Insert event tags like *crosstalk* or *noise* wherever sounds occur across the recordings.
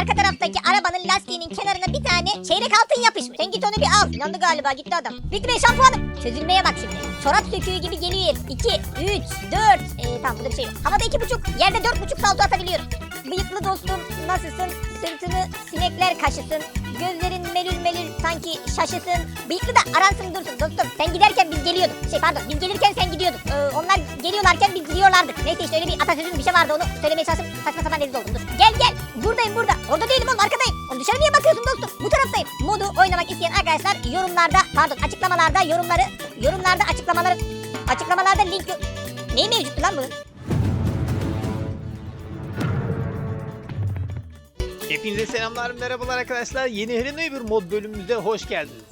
arka taraftaki arabanın lastiğinin kenarına bir tane çeyrek altın yapışmış. Sen git onu bir al. İnandı galiba gitti adam. Fikri Bey şampuanım. Çözülmeye bak şimdi. Çorap söküğü gibi geliyor. 2, 3, 4. Ee, tamam burada bir şey yok. Havada iki buçuk, yerde dört buçuk salto atabiliyorum. Bıyıklı dostum nasılsın? Sırtını sinekler kaşısın. Gözlerin melül melül sanki şaşısın. Bıyıklı da aransın dursun dostum. Sen giderken biz geliyorduk. Şey pardon biz gelirken sen gidiyordun. Ee, onlar geliyorlarken biz gidiyorlardık. Neyse işte öyle bir atasözün bir şey vardı onu söylemeye çalıştım. Saçma sapan rezil oldum dur. Gel gel. Buradayım burada. Orada değilim oğlum arkadayım. Oğlum dışarı niye bakıyorsun dostum? Bu taraftayım. Modu oynamak isteyen arkadaşlar yorumlarda pardon açıklamalarda yorumları yorumlarda açıklamaları açıklamalarda link yok. Neyi mevcuttu lan bunun? Hepinize selamlar, merhabalar arkadaşlar. Yeni Helena bir mod bölümümüze hoş geldiniz.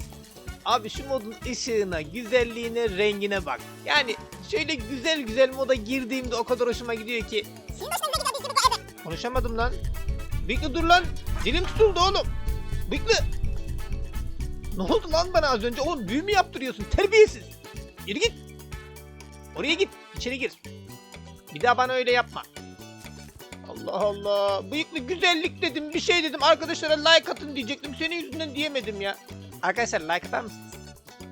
Abi şu modun ışığına, güzelliğine, rengine bak. Yani şöyle güzel güzel moda girdiğimde o kadar hoşuma gidiyor ki. Arada? Konuşamadım lan. Bıyıklı dur lan. Dilim tutuldu oğlum. Bıyıklı. Ne oldu lan bana az önce? Oğlum büyü mü yaptırıyorsun? Terbiyesiz. Yürü git. Oraya git. İçeri gir. Bir daha bana öyle yapma. Allah Allah. Bıyıklı güzellik dedim. Bir şey dedim. Arkadaşlara like atın diyecektim. Senin yüzünden diyemedim ya. Arkadaşlar like atar mısınız?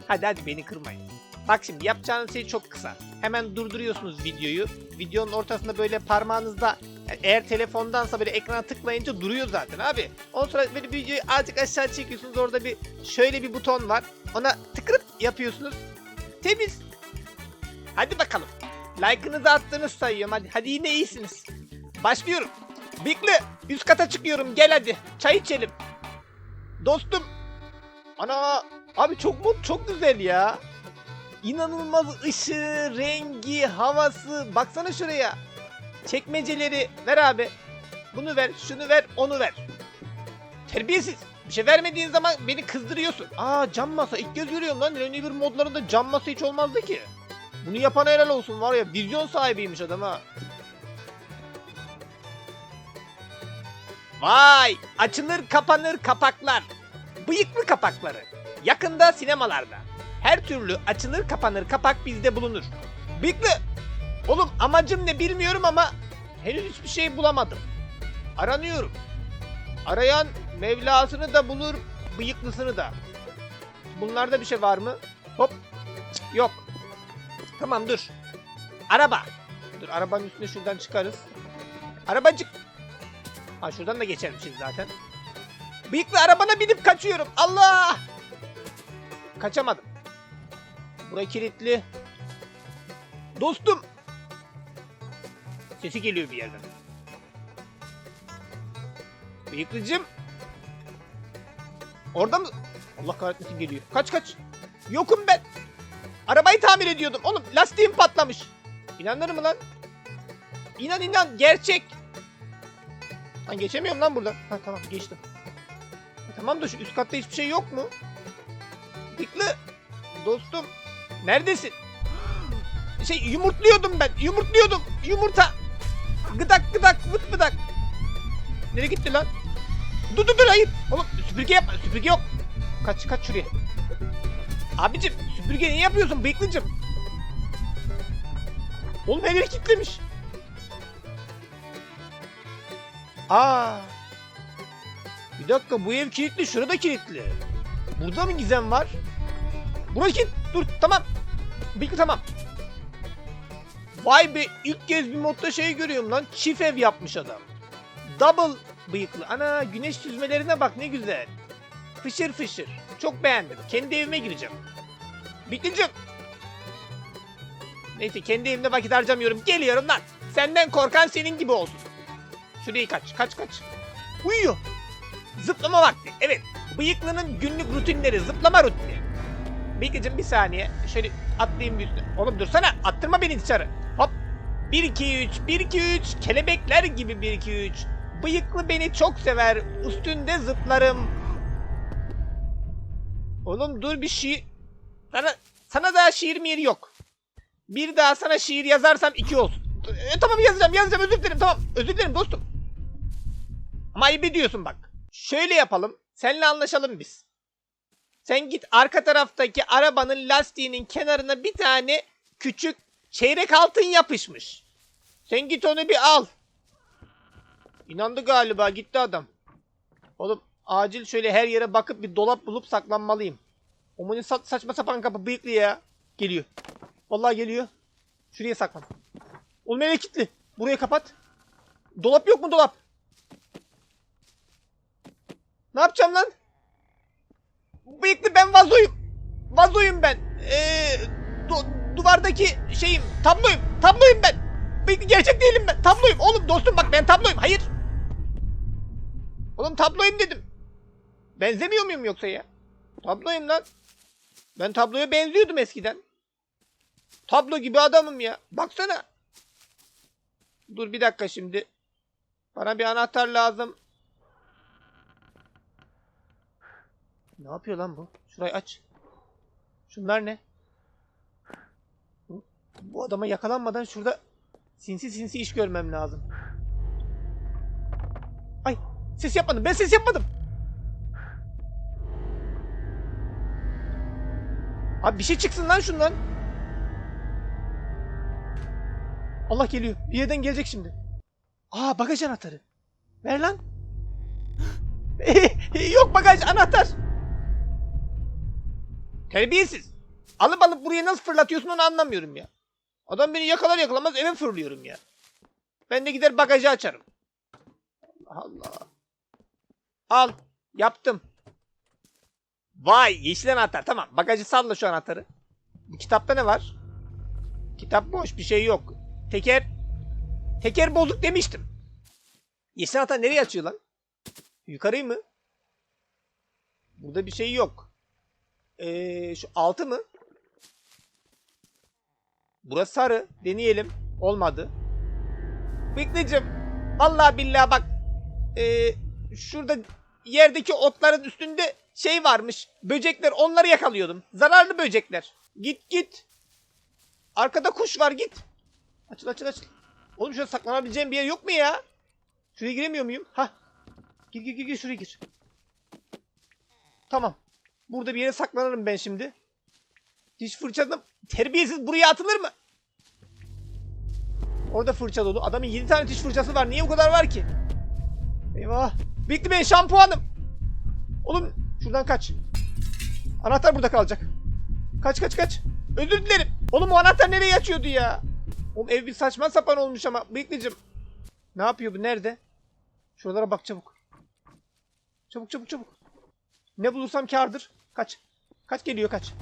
Hadi hadi beni kırmayın. Bak şimdi yapacağınız şey çok kısa. Hemen durduruyorsunuz videoyu. Videonun ortasında böyle parmağınızda eğer telefondansa böyle ekrana tıklayınca duruyor zaten abi. Ondan sonra böyle videoyu azıcık aşağı çekiyorsunuz. Orada bir şöyle bir buton var. Ona tıkırıp yapıyorsunuz. Temiz. Hadi bakalım. Like'ınızı attığınız sayıyorum. Hadi, hadi yine iyisiniz. Başlıyorum. Bikli üst kata çıkıyorum. Gel hadi. Çay içelim. Dostum. Ana abi çok mod çok güzel ya. İnanılmaz ışığı, rengi, havası. Baksana şuraya. Çekmeceleri ver abi. Bunu ver, şunu ver, onu ver. Terbiyesiz. Bir şey vermediğin zaman beni kızdırıyorsun. Aa cam masa. İlk göz görüyorum lan. Renew bir modlarında cam masa hiç olmazdı ki. Bunu yapan helal olsun var ya. Vizyon sahibiymiş adam ha. Vay! Açılır kapanır kapaklar. Bıyıklı kapakları. Yakında sinemalarda. Her türlü açılır kapanır kapak bizde bulunur. Bıyıklı! Oğlum amacım ne bilmiyorum ama henüz hiçbir şey bulamadım. Aranıyorum. Arayan Mevlasını da bulur, bıyıklısını da. Bunlarda bir şey var mı? Hop. Yok. Tamam dur. Araba. Dur arabanın üstüne şuradan çıkarız. Arabacık. Ha şuradan da geçermişiz zaten. Bıyıklı arabana binip kaçıyorum. Allah! Kaçamadım. Bura kilitli. Dostum. Sesi geliyor bir yerden. Bıyıklıcım. Orada mı? Allah kahretmesin geliyor. Kaç kaç. Yokum ben. Arabayı tamir ediyordum. Oğlum lastiğim patlamış. İnanır mı lan? İnan inan gerçek. Lan geçemiyorum lan buradan. Ha tamam geçtim. E, tamam da şu üst katta hiçbir şey yok mu? Bıyıklı. Dostum. Neredesin? *gasps* Şey yumurtluyordum ben. Yumurtluyordum. Yumurta. Gıdak gıdak vıt vıdak. Nereye gitti lan? Dur dur dur hayır. Oğlum süpürge yapma. Süpürge yok. Kaç kaç şuraya. Abicim süpürge niye yapıyorsun bıyıklıcım? Oğlum her yeri kilitlemiş. Aa. Bir dakika bu ev kilitli. Şurada kilitli. Burada mı gizem var? Burası kilit. Dur tamam. Bıyıklı tamam. Vay be ilk kez bir modda şey görüyorum lan. Çift ev yapmış adam. Double bıyıklı. Ana güneş süzmelerine bak ne güzel. Fışır fışır. Çok beğendim. Kendi evime gireceğim. Bıyıklıcım. Neyse kendi evimde vakit harcamıyorum. Geliyorum lan. Senden korkan senin gibi olsun. Şurayı kaç. Kaç kaç. Uyuyor. Zıplama vakti. Evet. Bıyıklının günlük rutinleri. Zıplama rutini. Bıyıklıcım bir saniye. Şöyle atlayayım bir üstüne. Oğlum dursana. Attırma beni dışarı. Hop. 1 2 3 1 2 3 kelebekler gibi 1 2 3 Bıyıklı beni çok sever. Üstünde zıplarım. Oğlum dur bir şiir. Sana, sana daha şiir miyir yok. Bir daha sana şiir yazarsam iki olsun. E, tamam yazacağım yazacağım özür dilerim tamam. Özür dilerim dostum. Ama ayıp ediyorsun bak. Şöyle yapalım. Seninle anlaşalım biz. Sen git arka taraftaki arabanın lastiğinin kenarına bir tane küçük çeyrek altın yapışmış. Sen git onu bir al. İnandı galiba gitti adam. Oğlum acil şöyle her yere bakıp bir dolap bulup saklanmalıyım. Omunun sa- saçma sapan kapı bıyıklı ya. Geliyor. Vallahi geliyor. Şuraya saklan. Oğlum nereye kilitli? Buraya kapat. Dolap yok mu dolap? Ne yapacağım lan? Bıyıklı ben vazoyum. Vazoyum ben. Ee, du- duvardaki şeyim tabloyum. Tabloyum ben. Bıyıklı gerçek değilim ben. Tabloyum. Oğlum dostum bak ben tabloyum. Hayır. Oğlum tabloyum dedim. Benzemiyor muyum yoksa ya? Tabloyum lan. Ben tabloya benziyordum eskiden. Tablo gibi adamım ya. Baksana. Dur bir dakika şimdi. Bana bir anahtar lazım. Ne yapıyor lan bu? Şurayı aç. Şunlar ne? Bu- adama yakalanmadan şurada sinsi sinsi iş görmem lazım. Ay ses yapmadım. Ben ses yapmadım. Abi bir şey çıksın lan şundan. Allah geliyor. Bir yerden gelecek şimdi. Aa bagaj anahtarı. Ver lan. *laughs* Yok bagaj anahtar. Terbiyesiz. Alıp alıp buraya nasıl fırlatıyorsun onu anlamıyorum ya. Adam beni yakalar yakalamaz eve fırlıyorum ya. Ben de gider bagajı açarım. Allah Allah. Al. Yaptım. Vay yeşil anahtar. Tamam bagajı salla şu anahtarı. Bu kitapta ne var? Kitap boş bir şey yok. Teker. Teker bozuk demiştim. Yeşil anahtar nereye açıyor lan? Yukarıyı mı? Burada bir şey yok. Ee, şu altı mı? Burası sarı. Deneyelim. Olmadı. Bıyıklıcım. Vallahi billahi bak. Ee, şurada yerdeki otların üstünde şey varmış. Böcekler. Onları yakalıyordum. Zararlı böcekler. Git git. Arkada kuş var git. Açıl açıl açıl. Oğlum şurada saklanabileceğim bir yer yok mu ya? Şuraya giremiyor muyum? Hah. Gir gir gir gir şuraya gir. Tamam. Burada bir yere saklanırım ben şimdi. Diş fırçaladım. Terbiyesiz buraya atılır mı? Orada fırça dolu. Adamın 7 tane diş fırçası var. Niye bu kadar var ki? Eyvah. Bekle ben şampuanım. Oğlum şuradan kaç. Anahtar burada kalacak. Kaç kaç kaç. Özür dilerim. Oğlum o anahtar nereye açıyordu ya? Oğlum ev bir saçma sapan olmuş ama. Bıyıklıcım. Ne yapıyor bu? Nerede? Şuralara bak çabuk. Çabuk çabuk çabuk. Ne bulursam kardır. Kaç. Kaç geliyor kaç.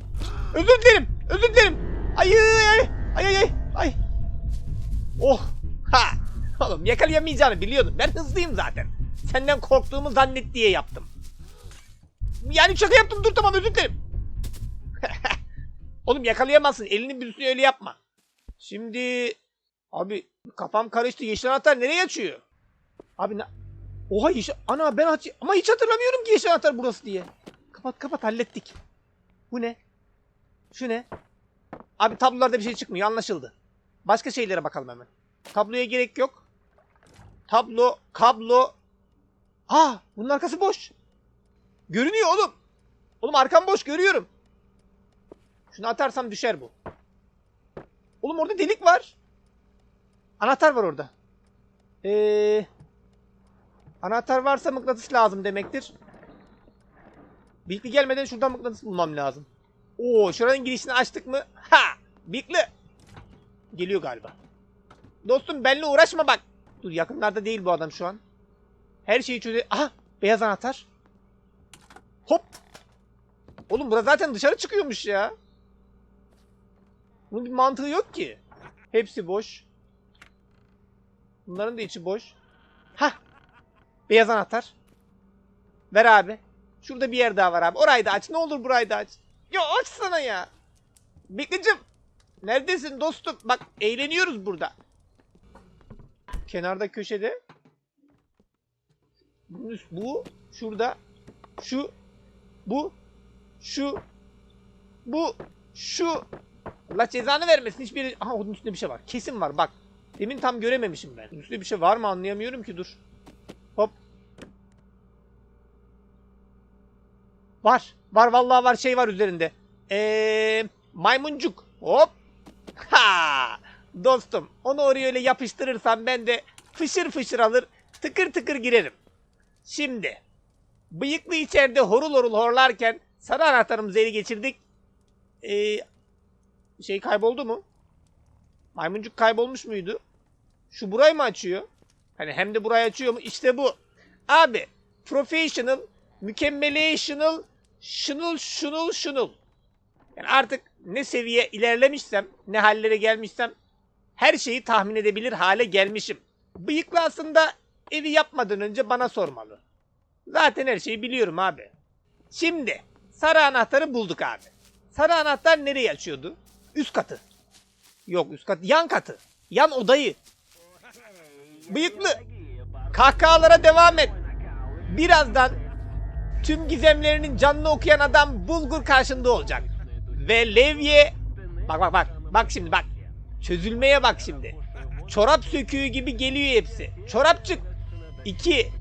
Özür dilerim. Özür dilerim. Ay ay ay ay ay ay. Oh. Ha. Oğlum yakalayamayacağını biliyordum. Ben hızlıyım zaten. Senden korktuğumu zannet diye yaptım. Yani şaka yaptım dur tamam özür dilerim. *laughs* Oğlum yakalayamazsın. Elini büzsün öyle yapma. Şimdi abi kafam karıştı. Yeşil anahtar nereye açıyor? Abi ne? Oha yeşil... Ana ben aç... Ama hiç hatırlamıyorum ki yeşil anahtar burası diye. Kapat kapat hallettik. Bu ne? Şu ne? Abi tablolarda bir şey çıkmıyor anlaşıldı. Başka şeylere bakalım hemen. Tabloya gerek yok. Tablo, kablo. Aa bunun arkası boş. Görünüyor oğlum. Oğlum arkam boş görüyorum. Şunu atarsam düşer bu. Oğlum orada delik var. Anahtar var orada. Eee... Anahtar varsa mıknatıs lazım demektir. Bilgi gelmeden şuradan mıknatıs bulmam lazım. Oo, şuranın girişini açtık mı? Ha! Bilgi! Geliyor galiba. Dostum benimle uğraşma bak. Dur yakınlarda değil bu adam şu an. Her şeyi çöze... Aha! Beyaz anahtar. Hop! Oğlum bura zaten dışarı çıkıyormuş ya. Bunun bir mantığı yok ki. Hepsi boş. Bunların da içi boş. Hah! Beyaz anahtar. Ver abi. Şurada bir yer daha var abi. Orayı da aç. Ne olur burayı da aç. Ya açsana ya. Beklicim. Neredesin dostum? Bak eğleniyoruz burada. Kenarda köşede. Bu. Şurada. Şu. Bu. Şu. Bu. Şu. Allah cezanı vermesin. Hiçbir... Aha onun üstünde bir şey var. Kesin var bak. Demin tam görememişim ben. Üstünde bir şey var mı anlayamıyorum ki dur. Hop. Var. Var vallahi var şey var üzerinde. Eee maymuncuk. Hop. Ha! Dostum onu oraya öyle yapıştırırsam ben de fışır fışır alır tıkır tıkır girerim. Şimdi Bıyıklı içeride horul horul horlarken sarı anahtarımızı ele geçirdik. Ee, şey kayboldu mu? Maymuncuk kaybolmuş muydu? Şu burayı mı açıyor? Hani hem de burayı açıyor mu? İşte bu. Abi professional, mükemmelational, şunul şunul şunul. Yani artık ne seviye ilerlemişsem, ne hallere gelmişsem her şeyi tahmin edebilir hale gelmişim. Bıyıklı aslında evi yapmadan önce bana sormalı. Zaten her şeyi biliyorum abi. Şimdi sarı anahtarı bulduk abi. Sarı anahtar nereye açıyordu? Üst katı. Yok üst kat, yan katı. Yan odayı. Bıyıklı. Kahkahalara devam et. Birazdan tüm gizemlerinin canını okuyan adam Bulgur karşında olacak. Ve Levye... Bak bak bak. Bak şimdi bak. Çözülmeye bak şimdi. Çorap söküğü gibi geliyor hepsi. Çorapçık. 2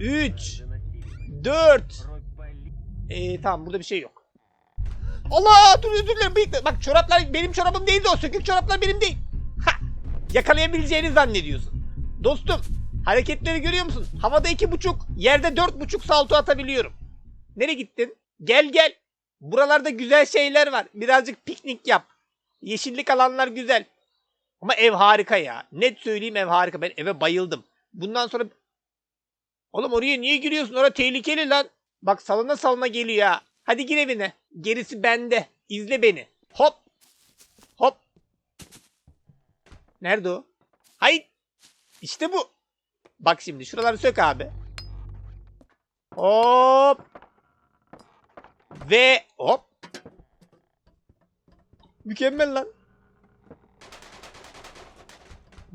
3 4 Ee, tamam burada bir şey yok. Allah dur özür dilerim bıyıklı. Bak çoraplar benim çorabım değildi o. Sökük çoraplar benim değil. Ha, yakalayabileceğini zannediyorsun. Dostum hareketleri görüyor musun? Havada iki buçuk, yerde dört buçuk salto atabiliyorum. Nereye gittin? Gel gel. Buralarda güzel şeyler var. Birazcık piknik yap. Yeşillik alanlar güzel. Ama ev harika ya. Net söyleyeyim ev harika. Ben eve bayıldım. Bundan sonra... Oğlum oraya niye giriyorsun? Orası tehlikeli lan. Bak salına salına geliyor ha. Hadi gir evine. Gerisi bende. İzle beni. Hop. Hop. Nerede o? Hayır. İşte bu. Bak şimdi şuraları sök abi. Hop. Ve hop. Mükemmel lan.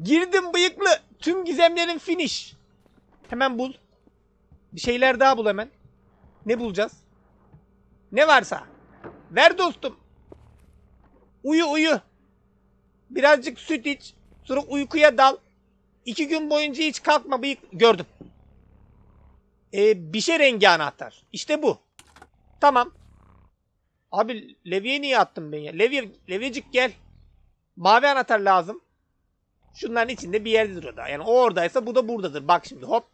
Girdim bıyıklı. Tüm gizemlerin finish. Hemen bul. Bir şeyler daha bul hemen. Ne bulacağız? Ne varsa. Ver dostum. Uyu uyu. Birazcık süt iç. Sonra uykuya dal. İki gün boyunca hiç kalkma bıyık. Gördüm. Ee, bir şey rengi anahtar. İşte bu. Tamam. Abi Levi'ye niye attım ben ya? Levi, Levi'cik gel. Mavi anahtar lazım. Şunların içinde bir yerdedir o da. Yani o oradaysa bu da buradadır. Bak şimdi hop.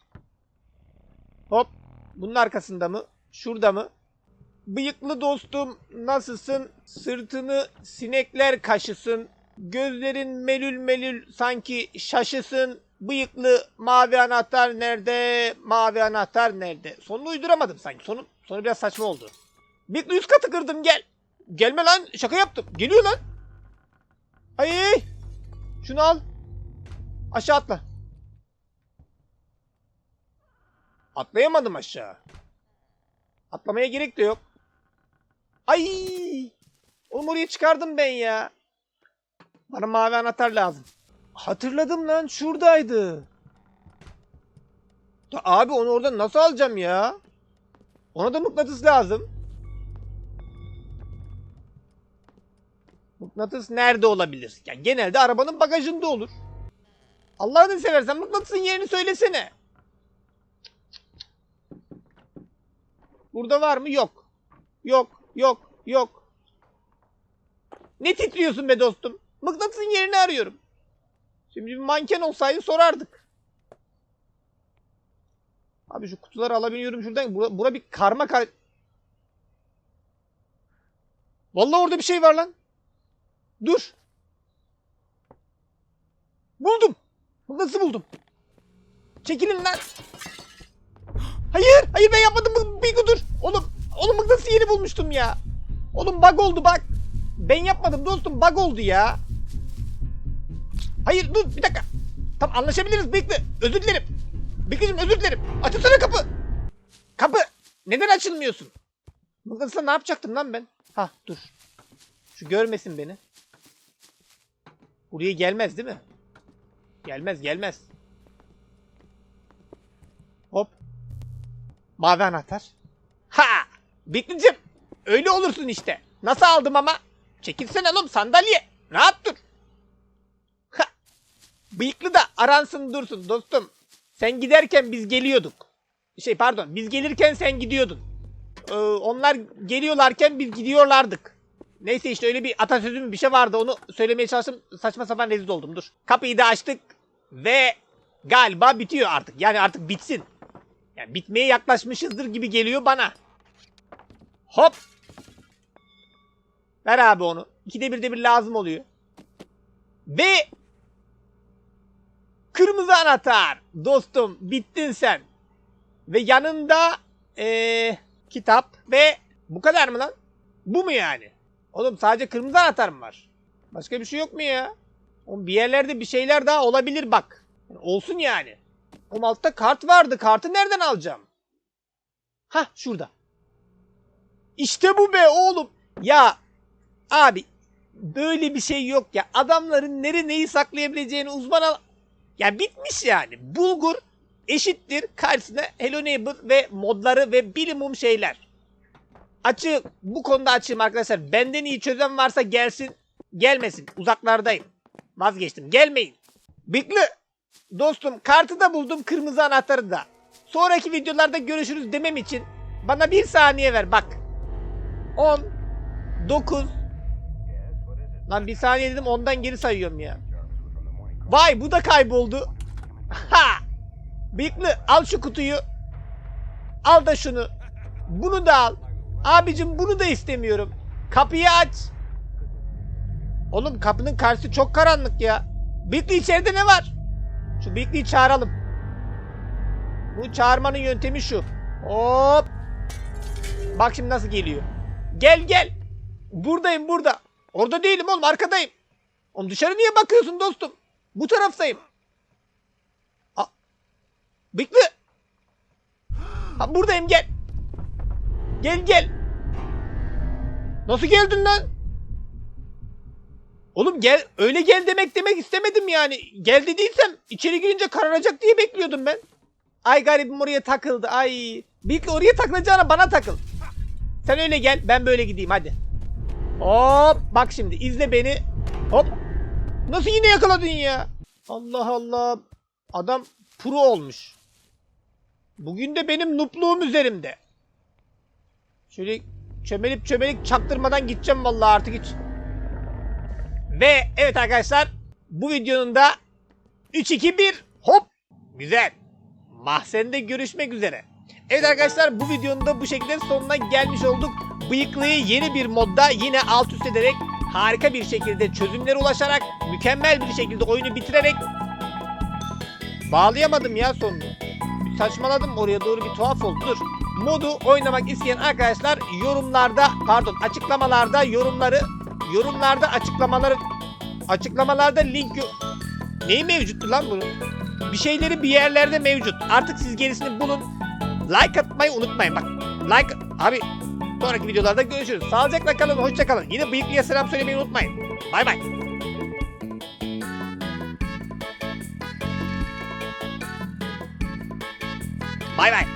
Hop. Bunun arkasında mı? Şurada mı? Bıyıklı dostum nasılsın? Sırtını sinekler kaşısın. Gözlerin melül melül sanki şaşısın. Bıyıklı mavi anahtar nerede? Mavi anahtar nerede? Sonunu uyduramadım sanki. Sonu, sonu biraz saçma oldu. Bıyıklı üst katı kırdım gel. Gelme lan şaka yaptım. Geliyor lan. Ay. Şunu al. Aşağı atla. Atlayamadım aşağı. Atlamaya gerek de yok. Ay! Oğlum oraya çıkardım ben ya. Bana mavi anahtar lazım. Hatırladım lan şuradaydı. Da abi onu oradan nasıl alacağım ya? Ona da mıknatıs lazım. Mıknatıs nerede olabilir? Ya genelde arabanın bagajında olur. Allah'ını seversen mıknatısın yerini söylesene. Burada var mı? Yok. Yok. Yok. Yok. Ne titriyorsun be dostum? Mıknatısın yerini arıyorum. Şimdi bir manken olsaydı sorardık. Abi şu kutuları alabiliyorum şuradan. Bura, bura bir karma kar... Vallahi orada bir şey var lan. Dur. Buldum. Nasıl buldum? Çekilin lan. Hayır, hayır ben yapmadım. Bir dur. Oğlum, oğlum nasıl yeni bulmuştum ya. Oğlum bug oldu bak. Ben yapmadım dostum bug oldu ya. Hayır dur bir dakika. Tam anlaşabiliriz bekle. Özür dilerim. Bekleyeceğim özür dilerim. Açılsana kapı. Kapı. Neden açılmıyorsun? Mıknatısla ne yapacaktım lan ben? Ha dur. Şu görmesin beni. Buraya gelmez değil mi? Gelmez gelmez. Hop. Mavi anahtar. Ha! Bekleyeceğim. Öyle olursun işte. Nasıl aldım ama? Çekilsene oğlum sandalye. Rahat! Bıyıklı da aransın dursun dostum. Sen giderken biz geliyorduk. Şey pardon biz gelirken sen gidiyordun. Ee, onlar geliyorlarken biz gidiyorlardık. Neyse işte öyle bir atasözü mü bir şey vardı onu söylemeye çalıştım. Saçma sapan rezil oldum dur. Kapıyı da açtık ve galiba bitiyor artık. Yani artık bitsin. Yani bitmeye yaklaşmışızdır gibi geliyor bana. Hop. Ver abi onu. İkide birde bir lazım oluyor. Ve kırmızı anahtar. Dostum bittin sen. Ve yanında eee, kitap ve bu kadar mı lan? Bu mu yani? Oğlum sadece kırmızı anahtar mı var? Başka bir şey yok mu ya? Oğlum bir yerlerde bir şeyler daha olabilir bak. Yani olsun yani. Oğlum altta kart vardı. Kartı nereden alacağım? Hah şurada. İşte bu be oğlum. Ya abi böyle bir şey yok ya. Adamların nere neyi saklayabileceğini uzman al... Ya bitmiş yani. Bulgur eşittir karşısına Hello Neighbor ve modları ve bilimum şeyler. Açı bu konuda açığım arkadaşlar. Benden iyi çözen varsa gelsin. Gelmesin. Uzaklardayım. Vazgeçtim. Gelmeyin. Bikli. Dostum kartı da buldum kırmızı anahtarı da. Sonraki videolarda görüşürüz demem için bana bir saniye ver bak. 10 9 Lan bir saniye dedim ondan geri sayıyorum ya. Vay bu da kayboldu. Ha! Bıyıklı al şu kutuyu. Al da şunu. Bunu da al. Abicim bunu da istemiyorum. Kapıyı aç. Oğlum kapının karşısı çok karanlık ya. Bıyıklı içeride ne var? Şu Bıyıklı'yı çağıralım. Bu çağırmanın yöntemi şu. Hop. Bak şimdi nasıl geliyor. Gel gel. Buradayım burada. Orada değilim oğlum arkadayım. Oğlum dışarı niye bakıyorsun dostum? Bu taraftayım. A Bıyıklı. Ha, buradayım gel. Gel gel. Nasıl geldin lan? Oğlum gel öyle gel demek demek istemedim yani. Gel dediysem içeri girince kararacak diye bekliyordum ben. Ay garibim oraya takıldı. Ay. Bıyıklı oraya takılacağına bana takıl. Sen öyle gel ben böyle gideyim hadi. Hop bak şimdi izle beni. Hop. Nasıl yine yakaladın ya? Allah Allah. Adam pro olmuş. Bugün de benim nupluğum üzerimde. Şöyle çömelip çömelip çaktırmadan gideceğim vallahi artık hiç. Ve evet arkadaşlar bu videonun da 3-2-1 hop güzel. Mahzende görüşmek üzere. Evet arkadaşlar bu videonun da bu şekilde sonuna gelmiş olduk. Bıyıklıyı yeni bir modda yine alt üst ederek harika bir şekilde çözümlere ulaşarak mükemmel bir şekilde oyunu bitirerek bağlayamadım ya sonunu. Saçmaladım oraya doğru bir tuhaf oldu. Dur. Modu oynamak isteyen arkadaşlar yorumlarda pardon açıklamalarda yorumları yorumlarda açıklamaları açıklamalarda link Neyi mevcuttu lan bunun? Bir şeyleri bir yerlerde mevcut. Artık siz gerisini bulun. Like atmayı unutmayın. Bak like abi sonraki videolarda görüşürüz. Sağlıcakla kalın. Hoşça kalın. Yine bıyıklıya selam söylemeyi unutmayın. Bay bay. Bay bay.